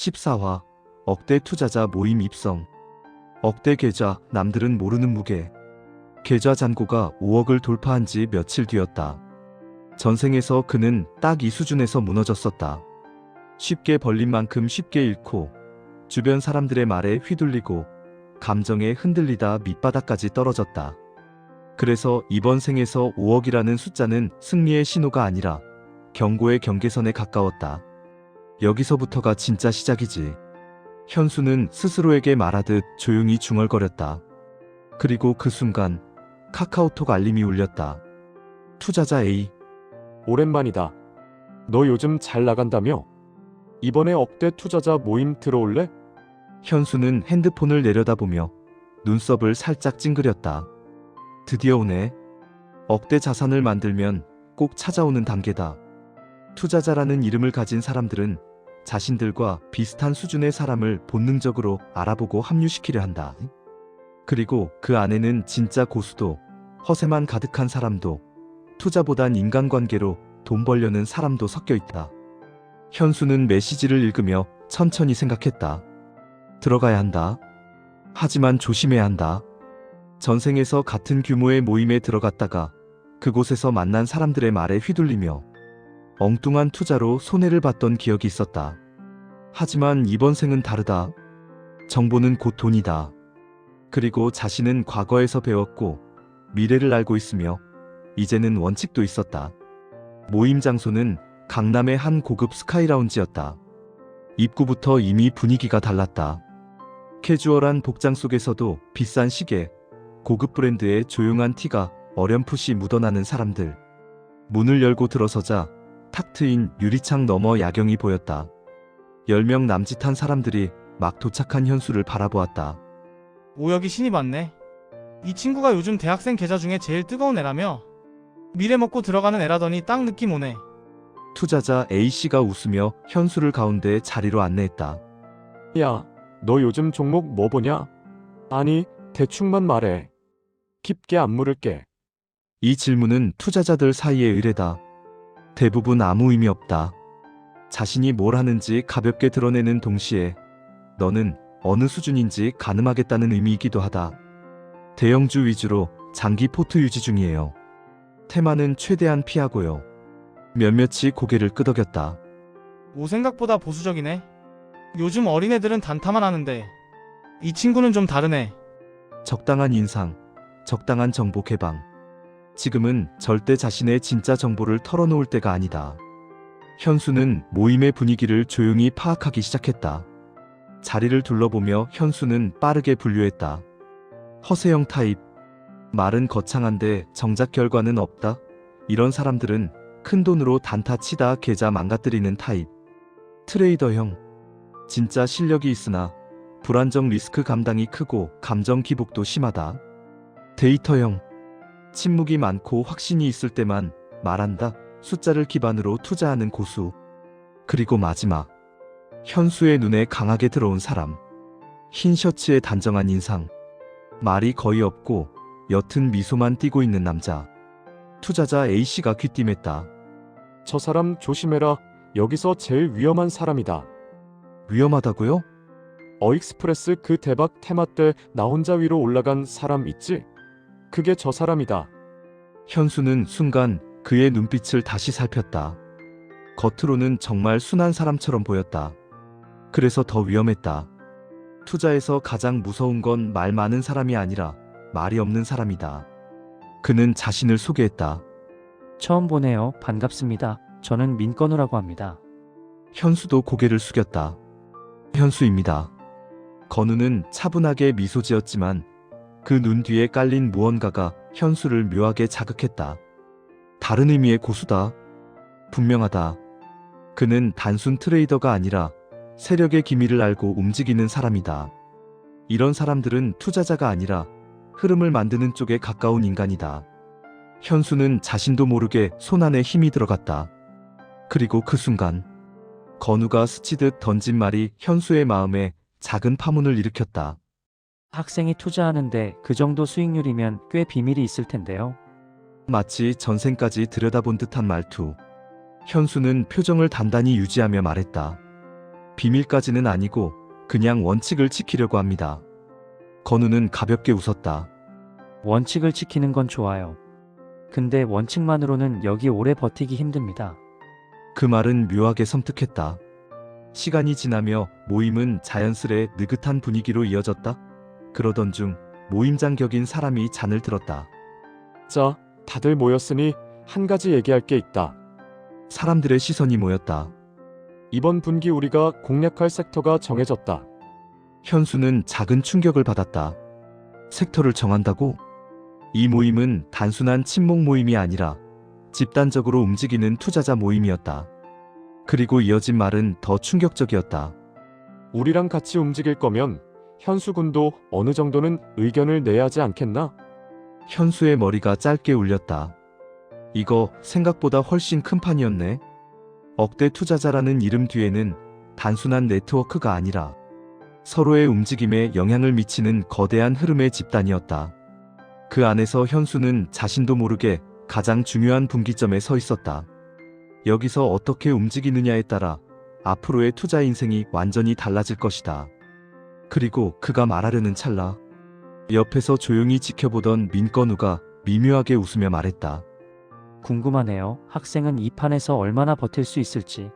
14화 억대 투자자 모임 입성 억대 계좌 남들은 모르는 무게 계좌 잔고가 5억을 돌파한 지 며칠 뒤였다. 전생에서 그는 딱 이 수준에서 무너졌었다. 쉽게 벌린 만큼 쉽게 잃고 주변 사람들의 말에 휘둘리고 감정에 흔들리다 밑바닥까지 떨어졌다. 그래서 이번 생에서 5억이라는 숫자는 승리의 신호가 아니라 경고의 경계선에 가까웠다. 여기서부터가 진짜 시작이지. 현수는 스스로에게 말하듯 조용히 중얼거렸다. 그리고 그 순간 카카오톡 알림이 울렸다. 투자자 A. 오랜만이다. 너 요즘 잘 나간다며? 이번에 억대 투자자 모임 들어올래? 현수는 핸드폰을 내려다보며 눈썹을 살짝 찡그렸다. 드디어 오네. 억대 자산을 만들면 꼭 찾아오는 단계다. 투자자라는 이름을 가진 사람들은 자신들과 비슷한 수준의 사람을 본능적으로 알아보고 합류시키려 한다. 그리고 그 안에는 진짜 고수도 허세만 가득한 사람도 투자보단 인간관계로 돈 벌려는 사람도 섞여 있다. 현수는 메시지를 읽으며 천천히 생각했다. 들어가야 한다. 하지만 조심해야 한다. 전생에서 같은 규모의 모임에 들어갔다가 그곳에서 만난 사람들의 말에 휘둘리며 엉뚱한 투자로 손해를 봤던 기억이 있었다. 하지만 이번 생은 다르다. 정보는 곧 돈이다. 그리고 자신은 과거에서 배웠고 미래를 알고 있으며 이제는 원칙도 있었다. 모임 장소는 강남의 한 고급 스카이라운지였다. 입구부터 이미 분위기가 달랐다. 캐주얼한 복장 속에서도 비싼 시계, 고급 브랜드의 조용한 티가 어렴풋이 묻어나는 사람들. 문을 열고 들어서자 탁 트인 유리창 너머 야경이 보였다. 10명 남짓한 사람들이 막 도착한 현수를 바라보았다. 오혁이 신이 많네. 이 친구가 요즘 대학생 계좌 중에 제일 뜨거운 애라며? 미래 먹고 들어가는 애라더니 딱 느낌 오네. 투자자 A씨가 웃으며 현수를 가운데 자리로 안내했다. 야, 너 요즘 종목 뭐 보냐? 아니, 대충만 말해. 깊게 안 물을게. 이 질문은 투자자들 사이의 의뢰다. 대부분 아무 의미 없다. 자신이 뭘 하는지 가볍게 드러내는 동시에 너는 어느 수준인지 가늠하겠다는 의미이기도 하다. 대형주 위주로 장기 포트 유지 중이에요. 테마는 최대한 피하고요. 몇몇이 고개를 끄덕였다. 오 생각보다 보수적이네. 요즘 어린애들은 단타만 하는데 이 친구는 좀 다르네. 적당한 인상, 적당한 정보 개방. 지금은 절대 자신의 진짜 정보를 털어놓을 때가 아니다. 현수는 모임의 분위기를 조용히 파악하기 시작했다. 자리를 둘러보며 현수는 빠르게 분류했다. 허세형 타입. 말은 거창한데 정작 결과는 없다. 이런 사람들은 큰 돈으로 단타 치다 계좌 망가뜨리는 타입. 트레이더형. 진짜 실력이 있으나 불안정 리스크 감당이 크고 감정 기복도 심하다. 데이터형. 침묵이 많고 확신이 있을 때만 말한다. 숫자를 기반으로 투자하는 고수. 그리고 마지막. 현수의 눈에 강하게 들어온 사람. 흰 셔츠에 단정한 인상. 말이 거의 없고 옅은 미소만 띠고 있는 남자. 투자자 A씨가 귀띔했다. 저 사람 조심해라. 여기서 제일 위험한 사람이다. 위험하다고요? 어익스프레스 그 대박 테마 때 나 혼자 위로 올라간 사람 있지? 그게 저 사람이다. 현수는 순간 그의 눈빛을 다시 살폈다. 겉으로는 정말 순한 사람처럼 보였다. 그래서 더 위험했다. 투자에서 가장 무서운 건 말 많은 사람이 아니라 말이 없는 사람이다. 그는 자신을 소개했다. 처음 보네요. 반갑습니다. 저는 민건우라고 합니다. 현수도 고개를 숙였다. 현수입니다. 건우는 차분하게 미소 지었지만 그 눈 뒤에 깔린 무언가가 현수를 묘하게 자극했다. 다른 의미의 고수다. 분명하다. 그는 단순 트레이더가 아니라 세력의 기밀을 알고 움직이는 사람이다. 이런 사람들은 투자자가 아니라 흐름을 만드는 쪽에 가까운 인간이다. 현수는 자신도 모르게 손 안에 힘이 들어갔다. 그리고 그 순간 건우가 스치듯 던진 말이 현수의 마음에 작은 파문을 일으켰다. 학생이 투자하는데 그 정도 수익률이면 꽤 비밀이 있을 텐데요. 마치 전생까지 들여다본 듯한 말투. 현수는 표정을 단단히 유지하며 말했다. 비밀까지는 아니고 그냥 원칙을 지키려고 합니다. 건우는 가볍게 웃었다. 원칙을 지키는 건 좋아요. 근데 원칙만으로는 여기 오래 버티기 힘듭니다. 그 말은 묘하게 섬뜩했다. 시간이 지나며 모임은 자연스레 느긋한 분위기로 이어졌다. 그러던 중 모임장 격인 사람이 잔을 들었다. 자, 다들 모였으니 한 가지 얘기할 게 있다. 사람들의 시선이 모였다. 이번 분기 우리가 공략할 섹터가 정해졌다. 현수는 작은 충격을 받았다. 섹터를 정한다고? 이 모임은 단순한 친목 모임이 아니라 집단적으로 움직이는 투자자 모임이었다. 그리고 이어진 말은 더 충격적이었다. 우리랑 같이 움직일 거면 현수 군도 어느 정도는 의견을 내야 하지 않겠나? 현수의 머리가 짧게 울렸다. 이거 생각보다 훨씬 큰 판이었네. 억대 투자자라는 이름 뒤에는 단순한 네트워크가 아니라 서로의 움직임에 영향을 미치는 거대한 흐름의 집단이었다. 그 안에서 현수는 자신도 모르게 가장 중요한 분기점에 서 있었다. 여기서 어떻게 움직이느냐에 따라 앞으로의 투자 인생이 완전히 달라질 것이다. 그리고 그가 말하려는 찰나 옆에서 조용히 지켜보던 민건우가 미묘하게 웃으며 말했다. 궁금하네요. 학생은 이 판에서 얼마나 버틸 수 있을지.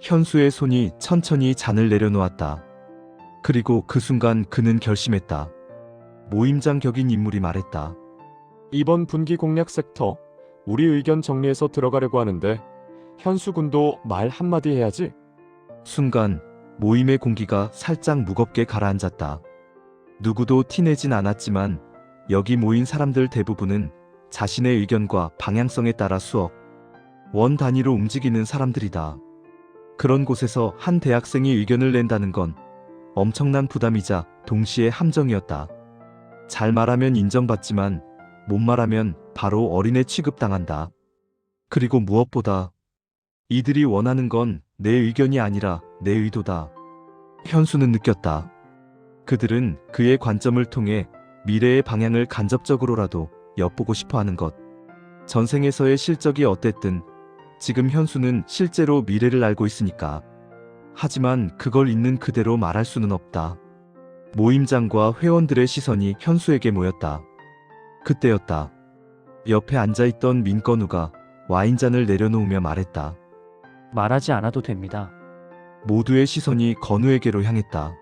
현수의 손이 천천히 잔을 내려놓았다. 그리고 그 순간 그는 결심했다. 모임장 격인 인물이 말했다. 이번 분기 공략 섹터 우리 의견 정리해서 들어가려고 하는데 현수 군도 말 한마디 해야지. 순간 모임의 공기가 살짝 무겁게 가라앉았다. 누구도 티내진 않았지만 여기 모인 사람들 대부분은 자신의 의견과 방향성에 따라 수억, 원 단위로 움직이는 사람들이다. 그런 곳에서 한 대학생이 의견을 낸다는 건 엄청난 부담이자 동시에 함정이었다. 잘 말하면 인정받지만 못 말하면 바로 어린애 취급당한다. 그리고 무엇보다 이들이 원하는 건 내 의견이 아니라 내 의도다. 현수는 느꼈다. 그들은 그의 관점을 통해 미래의 방향을 간접적으로라도 엿보고 싶어 하는 것. 전생에서의 실적이 어땠든 지금 현수는 실제로 미래를 알고 있으니까. 하지만 그걸 있는 그대로 말할 수는 없다. 모임장과 회원들의 시선이 현수에게 모였다. 그때였다. 옆에 앉아있던 민건우가 와인잔을 내려놓으며 말했다. 말하지 않아도 됩니다. 모두의 시선이 건우에게로 향했다.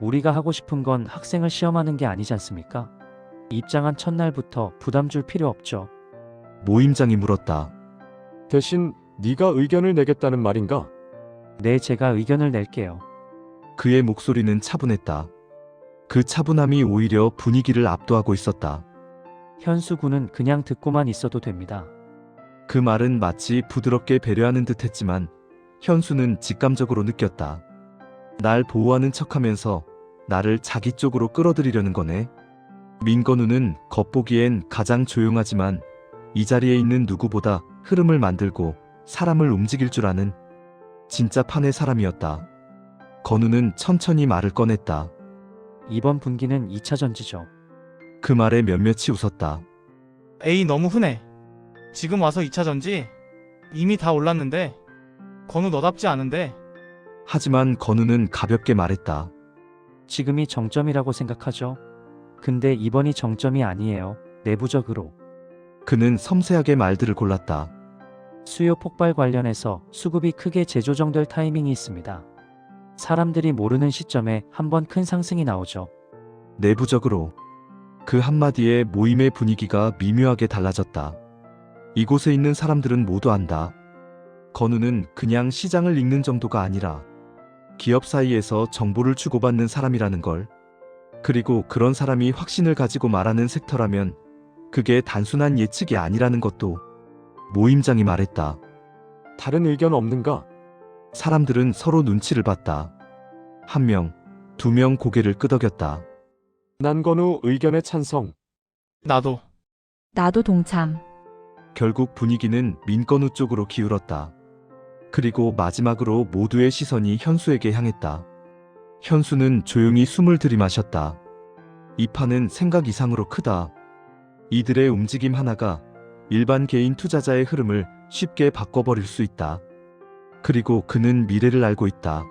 우리가 하고 싶은 건 학생을 시험하는 게 아니지 않습니까? 입장한 첫날부터 부담 줄 필요 없죠. 모임장이 물었다. 대신 네가 의견을 내겠다는 말인가? 네, 제가 의견을 낼게요. 그의 목소리는 차분했다. 그 차분함이 오히려 분위기를 압도하고 있었다. 현수 군은 그냥 듣고만 있어도 됩니다. 그 말은 마치 부드럽게 배려하는 듯 했지만 현수는 직감적으로 느꼈다. 날 보호하는 척하면서 나를 자기 쪽으로 끌어들이려는 거네. 민건우는 겉보기엔 가장 조용하지만 이 자리에 있는 누구보다 흐름을 만들고 사람을 움직일 줄 아는 진짜 판의 사람이었다. 건우는 천천히 말을 꺼냈다. 이번 분기는 2차 전지죠. 그 말에 몇몇이 웃었다. 에이 너무 흔해. 지금 와서 2차 전지 이미 다 올랐는데 건우 너답지 않은데 하지만 건우는 가볍게 말했다. 지금이 정점이라고 생각하죠. 근데 이번이 정점이 아니에요. 내부적으로. 그는 섬세하게 말들을 골랐다. 수요 폭발 관련해서 수급이 크게 재조정될 타이밍이 있습니다. 사람들이 모르는 시점에 한번 큰 상승이 나오죠. 내부적으로 그 한마디에 모임의 분위기가 미묘하게 달라졌다. 이곳에 있는 사람들은 모두 안다. 건우는 그냥 시장을 읽는 정도가 아니라 기업 사이에서 정보를 주고받는 사람이라는 걸. 그리고 그런 사람이 확신을 가지고 말하는 섹터라면 그게 단순한 예측이 아니라는 것도 모임장이 말했다. 다른 의견 없는가? 사람들은 서로 눈치를 봤다. 한 명, 두 명 고개를 끄덕였다. 난건우 의견에 찬성. 나도 나도 동참. 결국 분위기는 민건우 쪽으로 기울었다. 그리고 마지막으로 모두의 시선이 현수에게 향했다. 현수는 조용히 숨을 들이마셨다. 이 판은 생각 이상으로 크다. 이들의 움직임 하나가 일반 개인 투자자의 흐름을 쉽게 바꿔버릴 수 있다. 그리고 그는 미래를 알고 있다.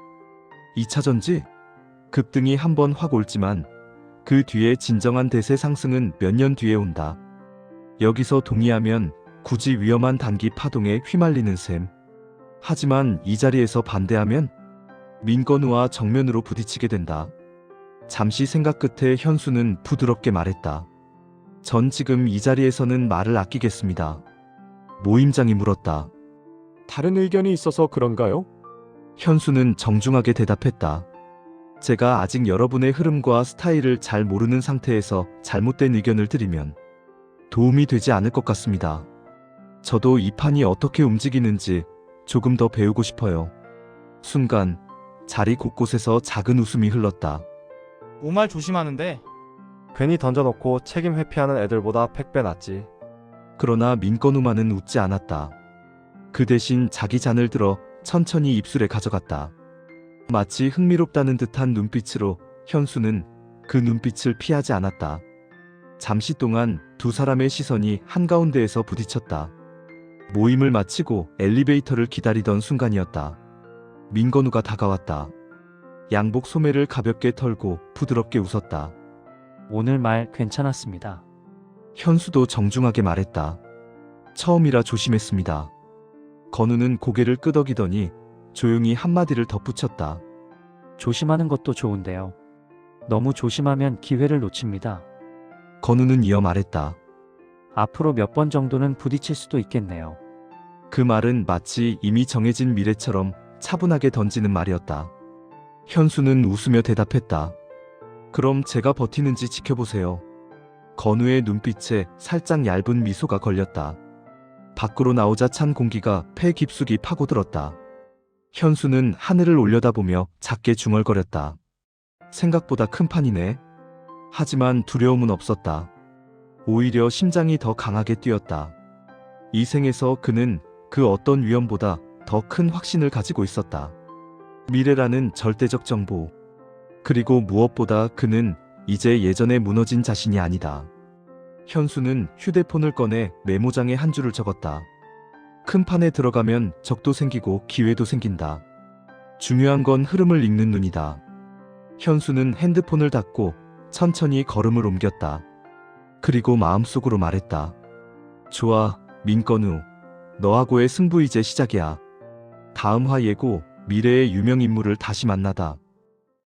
2차 전지? 급등이 한 번 확 올지만 그 뒤에 진정한 대세 상승은 몇 년 뒤에 온다. 여기서 동의하면 굳이 위험한 단기 파동에 휘말리는 셈. 하지만 이 자리에서 반대하면 민건우와 정면으로 부딪히게 된다. 잠시 생각 끝에 현수는 부드럽게 말했다. 전 지금 이 자리에서는 말을 아끼겠습니다. 모임장이 물었다. 다른 의견이 있어서 그런가요? 현수는 정중하게 대답했다. 제가 아직 여러분의 흐름과 스타일을 잘 모르는 상태에서 잘못된 의견을 드리면 도움이 되지 않을 것 같습니다. 저도 이 판이 어떻게 움직이는지 조금 더 배우고 싶어요. 순간 자리 곳곳에서 작은 웃음이 흘렀다. 오말 조심하는데 괜히 던져놓고 책임 회피하는 애들보다 팩배 낫지. 그러나 민건우만은 웃지 않았다. 그 대신 자기 잔을 들어 천천히 입술에 가져갔다. 마치 흥미롭다는 듯한 눈빛으로 현수는 그 눈빛을 피하지 않았다. 잠시 동안 두 사람의 시선이 한가운데에서 부딪혔다. 모임을 마치고 엘리베이터를 기다리던 순간이었다. 민건우가 다가왔다. 양복 소매를 가볍게 털고 부드럽게 웃었다. 오늘 말 괜찮았습니다. 현수도 정중하게 말했다. 처음이라 조심했습니다. 건우는 고개를 끄덕이더니 조용히 한마디를 덧붙였다. 조심하는 것도 좋은데요. 너무 조심하면 기회를 놓칩니다. 건우는 이어 말했다. 앞으로 몇 번 정도는 부딪힐 수도 있겠네요. 그 말은 마치 이미 정해진 미래처럼 차분하게 던지는 말이었다. 현수는 웃으며 대답했다. 그럼 제가 버티는지 지켜보세요. 건우의 눈빛에 살짝 얇은 미소가 걸렸다. 밖으로 나오자 찬 공기가 폐 깊숙이 파고들었다. 현수는 하늘을 올려다보며 작게 중얼거렸다. 생각보다 큰 판이네. 하지만 두려움은 없었다. 오히려 심장이 더 강하게 뛰었다. 이 생에서 그는 그 어떤 위험보다 더 큰 확신을 가지고 있었다. 미래라는 절대적 정보. 그리고 무엇보다 그는 이제 예전에 무너진 자신이 아니다. 현수는 휴대폰을 꺼내 메모장에 한 줄을 적었다. 큰 판에 들어가면 적도 생기고 기회도 생긴다. 중요한 건 흐름을 읽는 눈이다. 현수는 핸드폰을 닫고 천천히 걸음을 옮겼다. 그리고 마음속으로 말했다. 좋아, 민건우. 너하고의 승부 이제 시작이야. 다음 화 예고 미래의 유명 인물을 다시 만나다.